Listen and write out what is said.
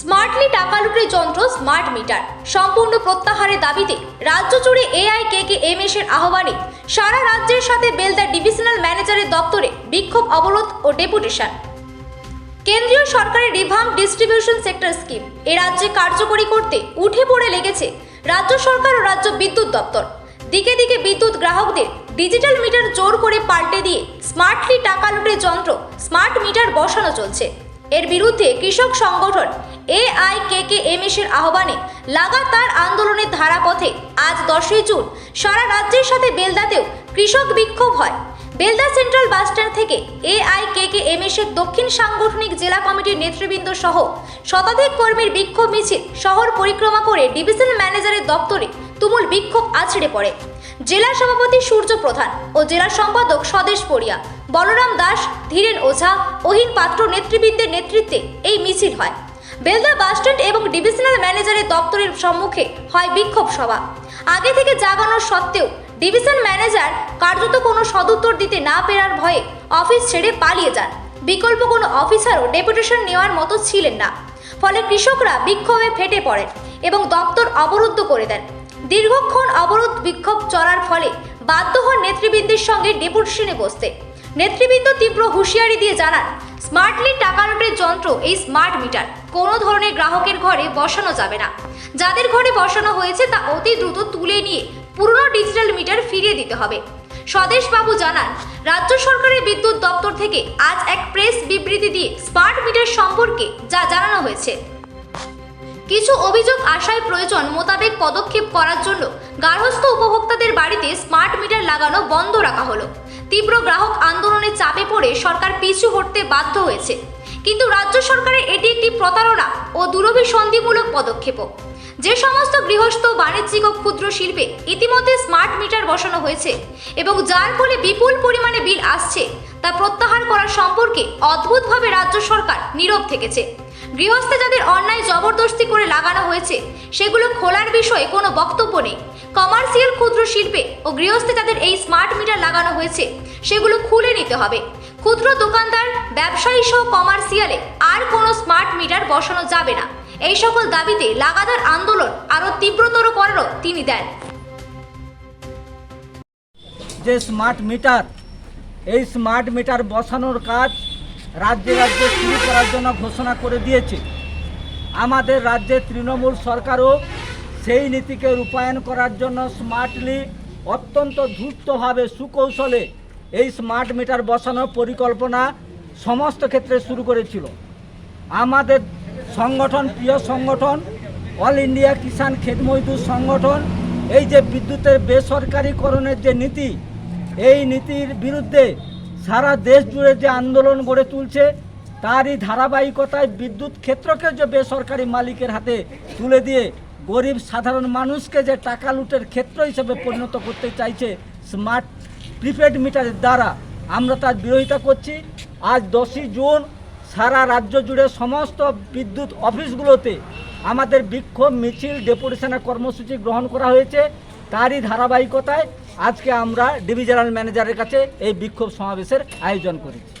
Smartly টাকা লুটের যন্ত্র স্মার্ট মিটার। সম্পূর্ণ প্রত্যাহারের দাবিতে রাজ্য জুড়ে A I K K M S এর আহ্বানে সারা রাজ্যের সাথে বেলদা ডিভিশনাল ম্যানেজারের দপ্তরে বিক্ষোভ, অবরোধ ও ডেপুটেশন। কেন্দ্রীয় সরকারের রিভাম ডিস্ট্রিবিউশন সেক্টর স্কিম এ রাজ্যে কার্যকরী করতে উঠে পড়ে লেগেছে রাজ্য সরকার ও রাজ্য বিদ্যুৎ দপ্তর। দিকে দিকে বিদ্যুৎ গ্রাহকদের ডিজিটাল মিটার জোর করে পাল্টে দিয়ে স্মার্টলি টাকা লুটের যন্ত্র স্মার্ট মিটার বসানো চলছে। এর বিরুদ্ধে কৃষক সংগঠন এআইকেকেএম এর আহ্বানে লাগাতার আন্দোলনের ধারাপথে আজ দশই জুন সারা রাজ্যের সাথে বেলদাতেও কৃষক বিক্ষোভ হয়। বেলদা সেন্ট্রাল বাসস্ট্যান্ড থেকে এআইকেকেএম এর দক্ষিণ সাংগঠনিক জেলা কমিটির নেতৃবৃন্দ সহ শতাধিক কর্মীর বিক্ষোভ মিছিল শহর পরিক্রমা করে ডিভিশন ম্যানেজারের দপ্তরে তুমুল বিক্ষোভ আছড়ে পড়ে। জেলা সভাপতি সূর্য প্রধান ও জেলা সম্পাদক স্বদেশ পড়িয়া। বলরাম দাস, ধীরেন ওঝা, অহিন পাত্র নেতৃবৃন্দের নেতৃত্বে এই মিছিল হয়। বেলদা বাসস্ট্যান্ড এবং ডিভিশনাল ম্যানেজারের দপ্তরের সম্মুখে হয় বিক্ষোভ সভা। আগে থেকে জাগানোর সত্ত্বেও ডিভিশন ম্যানেজার কার্যত কোনো সদুত্তর দিতে না পেরার ভয়ে অফিস ছেড়ে পালিয়ে যান। বিকল্প কোনো অফিসারও ডেপুটেশন নেওয়ার মতো ছিলেন না। ফলে কৃষকরা বিক্ষোভে ফেটে পড়েন এবং দপ্তর অবরুদ্ধ করে দেন। দীর্ঘক্ষণ অবরোধ বিক্ষোভ চলার ফলে বাধ্য হন নেতৃবৃন্দের সঙ্গে ডেপুটেশনে বসতে। নেতৃবৃন্দ তীব্র হুঁশিয়ারি দিয়ে জানান, স্মার্টলি টাকা নোটের যন্ত্র এই স্মার্ট মিটার। কোনো ধরনের গ্রাহকের ঘরে বসানো যাবে না। যাদের ঘরে বসানো হয়েছে তা অতি দ্রুত তুলে নিয়ে পুরনো ডিজিটাল মিটার ফিরিয়ে দিতে হবে। স্বদেশবাবু জানান, রাজ্য সরকারের বিদ্যুৎ দপ্তর থেকে আজ এক প্রেস বিবৃতি দিয়ে স্মার্ট মিটার সম্পর্কে যা জানানো হয়েছে। কিছু অভিযোগ আসায় প্রয়োজন মোতাবেক পদক্ষেপ করার জন্য গার্হস্থ্য উপভোক্তাদের বাড়িতে স্মার্ট মিটার লাগানো বন্ধ রাখা হলো। তীব্র গ্রাহক আন্দোলনের চাপে পড়ে সরকার পিছু হটতে বাধ্য হয়েছে। কিন্তু রাজ্য সরকারের এটি একটি প্রতারণা ও দুরভিসন্ধিমূলক পদক্ষেপও। যে সমস্ত গৃহস্থ, বাণিজ্যিক ও ক্ষুদ্র শিল্পে ইতিমধ্যে স্মার্ট মিটার বসানো হয়েছে এবং যার ফলে বিপুল পরিমাণে বিল আসছে, তা প্রত্যাহার করার সম্পর্কে অদ্ভুতভাবে রাজ্য সরকার নীরব থেকেছে। গৃহস্থে যাদের অন্যায় জবরদস্তি করে লাগানো হয়েছে, সেগুলো খোলার বিষয়ে কোনো বক্তব্য নেই। কমার্শিয়াল ক্ষুদ্র শিল্পে ও গৃহস্থে যাদের এই স্মার্ট মিটার লাগানো হয়েছে, সেগুলো খুলে নিতে হবে। ক্ষুদ্র দোকানদার ব্যবসায়ী সহ কমার্শিয়ালে আর কোনো স্মার্ট মিটার বসানো যাবে না। এই সকল দাবিতে লাগাতার আন্দোলন আরও তীব্রতর করারও তিনি দেন। যে স্মার্ট মিটার, এই স্মার্ট মিটার বসানোর কাজ রাজ্যে রাজ্যে শুরু করার জন্য ঘোষণা করে দিয়েছে। আমাদের রাজ্যের তৃণমূল সরকারও সেই নীতিকে রূপায়ণ করার জন্য স্মার্টলি অত্যন্ত দ্রুতভাবে সুকৌশলে এই স্মার্ট মিটার বসানোর পরিকল্পনা সমস্ত ক্ষেত্রে শুরু করেছিল। আমাদের সংগঠন, প্রিয় সংগঠন অল ইন্ডিয়া কিষাণ খেত মজদুর সংগঠন, এই যে বিদ্যুতের বেসরকারীকরণের যে নীতি, এই নীতির বিরুদ্ধে সারা দেশ জুড়ে যে আন্দোলন গড়ে তুলছে, তারই ধারাবাহিকতায় বিদ্যুৎ ক্ষেত্রকে যে বেসরকারি মালিকের হাতে তুলে দিয়ে গরিব সাধারণ মানুষকে যে টাকা লুটের ক্ষেত্র হিসেবে পরিণত করতে চাইছে স্মার্ট প্রিপেড মিটারের দ্বারা, আমরা তার বিরোধিতা করছি। আজ দশই জুন, সারা রাজ্য জুড়ে সমস্ত বিদ্যুৎ অফিসগুলোতে আমাদের বিক্ষোভ মিছিল, ডেপুটেশনের কর্মসূচি গ্রহণ করা হয়েছে। তারই ধারাবাহিকতায় আজকে আমরা ডিভিজনাল ম্যানেজারের কাছে এই বিক্ষোভ সমাবেশের আয়োজন করেছি।